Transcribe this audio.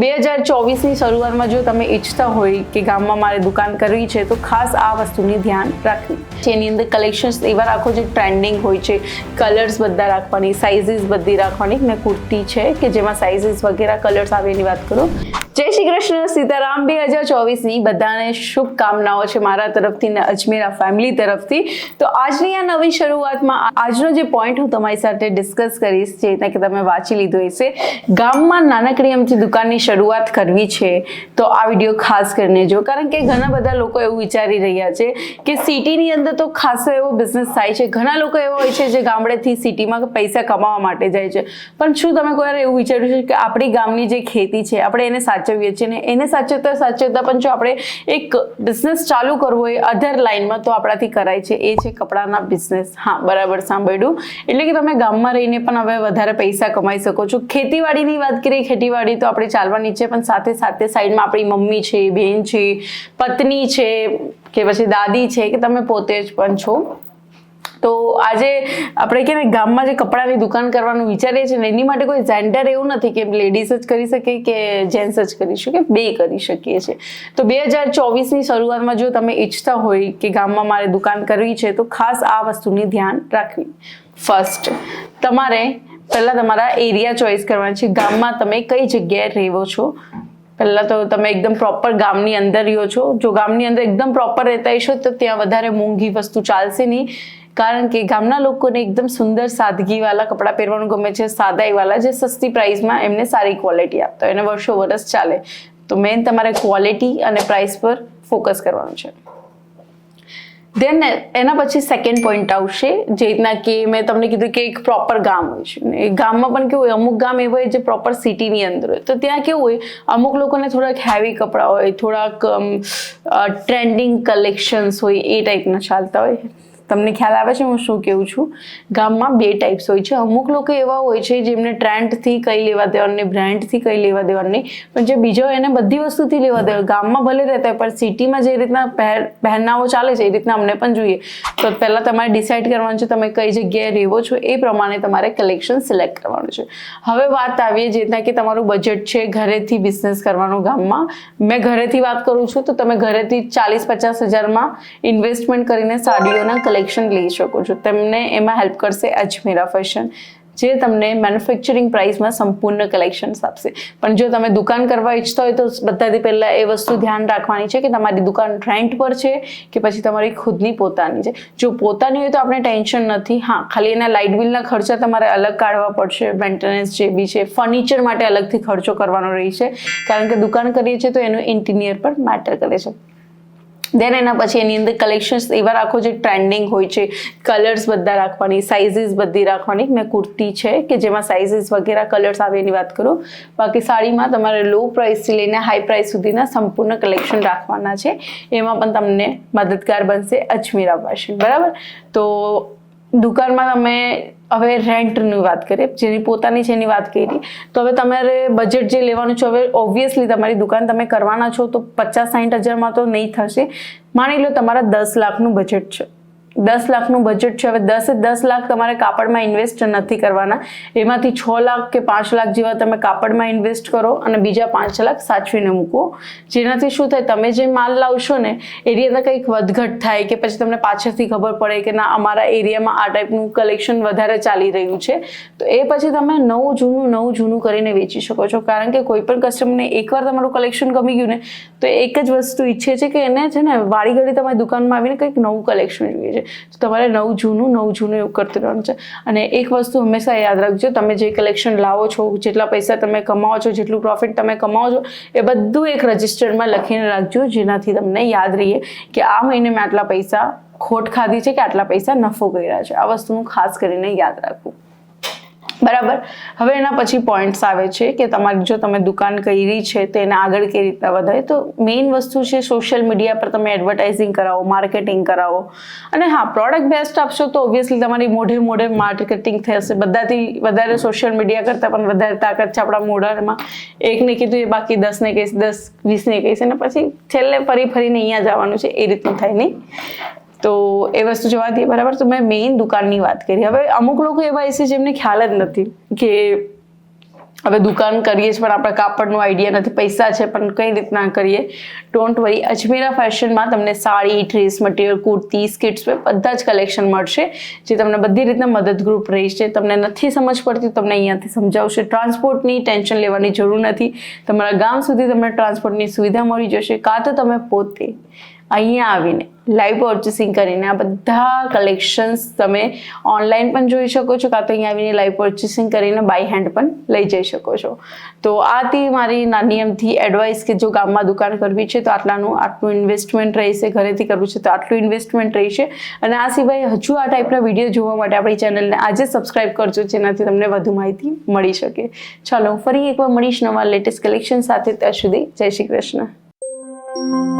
બે હજાર ચોવીસની શરૂઆતમાં જો તમે ઈચ્છતા હોય કે ગામમાં મારે દુકાન કરવી છે, તો ખાસ આ વસ્તુની ધ્યાન રાખવી. જેની અંદર કલેક્શન્સ એવા રાખો જે ટ્રેન્ડિંગ હોય છે કલર્સ બધા રાખવાની સાઇઝીસ બધી રાખવાની. મેં કુર્તી છે કે જેમાં સાઇઝીસ વગેરે કલર્સ આવે એની વાત કરું. જય શ્રી કૃષ્ણ, સીતારામ. બે હજાર ચોવીસની બધાને શુભકામનાઓ છે મારા તરફથી ને અજમેરા ફેમિલી તરફથી. તો આજની આ નવી શરૂઆતમાં આજનો જે પોઈન્ટ હું તમારી સાથે ડિસ્કસ કરીશ, જે રીતના કે તમે વાંચી લીધો હશે. ગામમાં નાનકડી અમથી દુકાનની શરૂઆત કરવી છે, તો આ વીડિયો ખાસ કરીને જો. કારણ કે ઘણા બધા લોકો એવું વિચારી રહ્યા છે કે સિટીની અંદર તો ખાસો એવો બિઝનેસ થાય છે. ઘણા લોકો એવા હોય છે જે ગામડેથી સિટીમાં પૈસા કમાવા માટે જાય છે. પણ શું તમે કોઈ વાર એવું વિચાર્યું છે કે આપણી ગામની જે ખેતી છે, આપણે એને સાચવીએ છીએ ને એને સાચવતા સાચવતા પણ જો આપણે એક બિઝનેસ ચાલુ કરવો હોય અધર લાઇનમાં તો આપણાથી કરાય છે. એ છે કપડાના બિઝનેસ હા, બરાબર સાંભળ્યું. એટલે કે તમે ગામમાં રહીને પણ હવે વધારે પૈસા કમાઈ શકો છો. ખેતીવાડીની વાત કરીએ, ખેતીવાડી તો આપણે ચાલવાની છે, પણ સાથે સાથે સાઈડમાં આપણી મમ્મી છે, બેન છે, પત્ની છે કે પછી દાદી છે, કે તમે પોતે જ પણ છો. તો આજે આપણે કે ગામમાં જે કપડાની દુકાન કરવાનું વિચારીએ છીએ ને, એની માટે કોઈ જેન્ડર એવું નથી કે લેડીઝ જ કરી શકે કે જેન્ટ્સ જ કરી શકે, બે કરી શકીએ છીએ. તો બે હજાર ચોવીસની શરૂઆતમાં જો તમે ઈચ્છતા હોય કે ગામમાં મારે દુકાન કરવી છે, તો ખાસ આ વસ્તુની ધ્યાન રાખવી. ફર્સ્ટ તમારે પહેલાં તમારા એરિયા ચોઈસ કરવાના છે. ગામમાં તમે કઈ જગ્યાએ રહેવો છો? પહેલાં તો તમે એકદમ પ્રોપર ગામની અંદર રહ્યો છો. જો ગામની અંદર એકદમ પ્રોપર રહેતા હશો, તો ત્યાં વધારે મોંઘી વસ્તુ ચાલશે નહીં. કારણ કે ગામના લોકોને એકદમ સુંદર સાદગીવાળા કપડાં પહેરવાનું ગમે છે સાદાઈવાળા જે સસ્તી પ્રાઇસમાં એમને સારી ક્વોલિટી આપતા એને વર્ષો વર્ષ ચાલે. તો મેન તમારે ક્વોલિટી અને પ્રાઇસ પર ફોકસ કરવાનું છે. દેન એના પછી સેકન્ડ પોઈન્ટ આવશે, જે રીતના કે મેં તમને કીધું કે એક પ્રોપર ગામ હોય છે. એ ગામમાં પણ કેવું હોય, અમુક ગામ એવા હોય જે પ્રોપર સિટીની અંદર હોય. તો ત્યાં કેવું હોય, અમુક લોકોને થોડાક હેવી કપડાં હોય, થોડાક ટ્રેન્ડિંગ કલેક્શન્સ હોય, એ ટાઈપના ચાલતા હોય. તમને ખ્યાલ આવે છે હું શું કહું છું? ગામમાં બે ટાઈપ્સ હોય છે. અમુક લોકો એવા હોય છે જેમને ટ્રેન્ડથી કઈ લેવા દેવાની નહીં બ્રાન્ડથી કઈ લેવા દેવાની પણ જે બીજો એને બધી વસ્તુથી લેવા દેવા ગામમાં ભલે રહેતા હોય, પણ સિટીમાં જે રીતના પહેર પહેરનાવો ચાલે છે, એ રીતના અમને પણ જોઈએ. તો પહેલાં તમારે ડિસાઇડ કરવાનું છે તમે કઈ જગ્યાએ રહેવો છો, એ પ્રમાણે તમારે કલેક્શન સિલેક્ટ કરવાનું છે. હવે વાત આવીએ જે રીતના કે તમારું બજેટ છે ઘરેથી બિઝનેસ કરવાનું ગામમાં. મેં ઘરેથી વાત કરું છું, તો તમે ઘરેથી ચાલીસ પચાસ હજારમાં ઇન્વેસ્ટમેન્ટ કરીને સાડીઓના લઈ શકો છો. તમને એમાં હેલ્પ કરશે અજમેરા ફેશન જે તમને મેન્યુફેક્ચરિંગ પ્રાઇસમાં સંપૂર્ણ કલેક્શન્સ આપશે. પણ જો તમે દુકાન કરવા ઈચ્છતા હોય તો બધાથી પહેલાં એ વસ્તુ ધ્યાન રાખવાની છે કે તમારી દુકાન રેન્ટ પર છે કે પછી તમારી ખુદની પોતાની છે. જો પોતાની હોય તો આપણે ટેન્શન નથી. હા, ખાલી એના લાઇટ બિલના ખર્ચા તમારે અલગ કાઢવા પડશે. મેન્ટેનન્સ જે બી છે ફર્નિચર માટે અલગથી ખર્ચો કરવાનો રહેશે કારણ કે દુકાન કરીએ છીએ તો એનું ઇન્ટિનિયર પર મેટર કરે છે. દેન એના પછી એની અંદર કલેક્શન્સ એવા રાખો જે ટ્રેન્ડિંગ હોય છે. કલર્સ બધા રાખવાની સાઇઝીસ બધી રાખવાની. મેં કુર્તી છે કે જેમાં સાઇઝીસ વગેરે કલર્સ આવે એની વાત કરું. બાકી સાડીમાં તમારે લો પ્રાઇસથી લઈને હાઈ પ્રાઇસ સુધીના સંપૂર્ણ કલેક્શન રાખવાના છે. એમાં પણ તમને મદદગાર બનશે અજમેરા ફેશન બરાબર? તો દુકાનમાં તમે હવે રેન્ટની વાત કરીએ, જેની પોતાની છે એની વાત કરી. તો હવે તમારે બજેટ જે લેવાનું છે, હવે ઓબ્વિયસલી તમારી દુકાન તમે કરવાના છો તો પચાસ સાઠ હજારમાં તો નહીં થશે. માની લો તમારા દસ લાખનું બજેટ છે. દસ લાખનું બજેટ છે. હવે દસે દસ લાખ તમારે કાપડમાં ઇન્વેસ્ટ નથી કરવાના. એમાંથી છ લાખ કે પાંચ લાખ જેવા તમે કાપડમાં ઇન્વેસ્ટ કરો અને બીજા પાંચ લાખ સાચવીને મૂકો. જેનાથી શું થાય, તમે જે માલ લાવશો ને, એરિયાના કંઈક વધઘટ થાય કે પછી તમને પાછળથી ખબર પડે કે ના, અમારા એરિયામાં આ ટાઈપનું કલેક્શન વધારે ચાલી રહ્યું છે. તો એ પછી તમે નવું જૂનું નવું જૂનું કરીને વેચી શકો છો. કારણ કે કોઈ પણ કસ્ટમરને એકવાર તમારું કલેક્શન ગમી ગયું ને, તો એક જ વસ્તુ ઈચ્છે છે કે એને છે ને વાળી ઘડી તમારી દુકાનમાં આવીને કંઈક નવું કલેક્શન જોઈએ છે. તો તમારે નવું જૂનું નવું જૂનું એવું કરતું રહેવાનું છે. અને એક વસ્તુ હંમેશા યાદ રાખજો, તમે જે કલેક્શન લાવો છો, જેટલા પૈસા તમે કમાવો છો, જેટલું પ્રોફિટ તમે કમાવો છો, એ બધું એક રજિસ્ટરમાં લખીને રાખજો, જેનાથી તમને યાદ રહીએ કે આ મહિને મેં આટલા પૈસા ખોટ ખાધી છે કે આટલા પૈસા નફો કર્યા છે. આ વસ્તુનું ખાસ કરીને યાદ રાખવું બરાબર? હવે એના પછી પોઈન્ટ્સ આવે છે કે તમારી જો તમે દુકાન કરી છે તો એને આગળ કેવી રીતના વધારે? તો મેઇન વસ્તુ છે સોશિયલ મીડિયા પર તમે એડવર્ટાઇઝિંગ કરાવો માર્કેટિંગ કરાવો. અને હા પ્રોડક્ટ બેસ્ટ આપશો તો ઓબ્વિયસલી તમારી મોઢે મોઢે માર્કેટિંગ થશે. બધાથી વધારે સોશિયલ મીડિયા કરતાં પણ વધારે તાકાત છે આપણા મોઢામાં. એકને કીધું એ બાકી દસને કહીશ, દસ, વીસને કહીશ. અને પછી છેલ્લે ફરી ફરીને અહીંયા જવાનું છે. એ રીતનું થાય નહીં. તો એ વસ્તુ જવા દઈએ. બરાબર? તો મેં મેઇન દુકાનની વાત કરી. હવે અમુક લોકો એવા હશે જેમને ખ્યાલ જ નથી કે હવે દુકાન કરીએ છીએ પણ આપણા કાપડનો આઈડિયા નથી, પૈસા છે, પણ કઈ રીતના કરીએ? ડોન્ટ વરી અજમેરા ફેશનમાં તમને sari dress material kurti skirts બધા જ કલેક્શન મળશે, જે તમને બધી રીતના મદદરૂપ રહેશે તમને નથી સમજ પડતી, તમને અહીંયાથી સમજાવશે. ટ્રાન્સપોર્ટની ટેન્શન લેવાની જરૂર નથી. તમારા ગામ સુધી તમને ટ્રાન્સપોર્ટની સુવિધા મળી જશે. કાં તો તમે પોતે અહીંયા આવીને લાઈવ પર્ચેસિંગ કરીને આ બધા કલેક્શન્સ તમે ઓનલાઈન પણ જોઈ શકો છો, કાં તો અહીંયા આવીને લાઈવ પર્ચેસિંગ કરીને બાય હેન્ડ પણ લઈ જઈ શકો છો. તો આ હતી મારી નાની એમથી એડવાઇસ કે જો ગામમાં દુકાન કરવી છે તો આટલાનું, આટલું ઇન્વેસ્ટમેન્ટ રહેશે, ઘરેથી કરવું છે તો આટલું ઇન્વેસ્ટમેન્ટ રહેશે. અને આ સિવાય હજુ આ ટાઈપના વીડિયો જોવા માટે આપણી ચેનલને આજે સબસ્ક્રાઇબ કરજો, જેનાથી તમને વધુ માહિતી મળી શકે. ચાલો, ફરી એકવાર મળીશ નવા લેટેસ્ટ કલેક્શન સાથે, ત્યાં સુધી જય શ્રી કૃષ્ણ.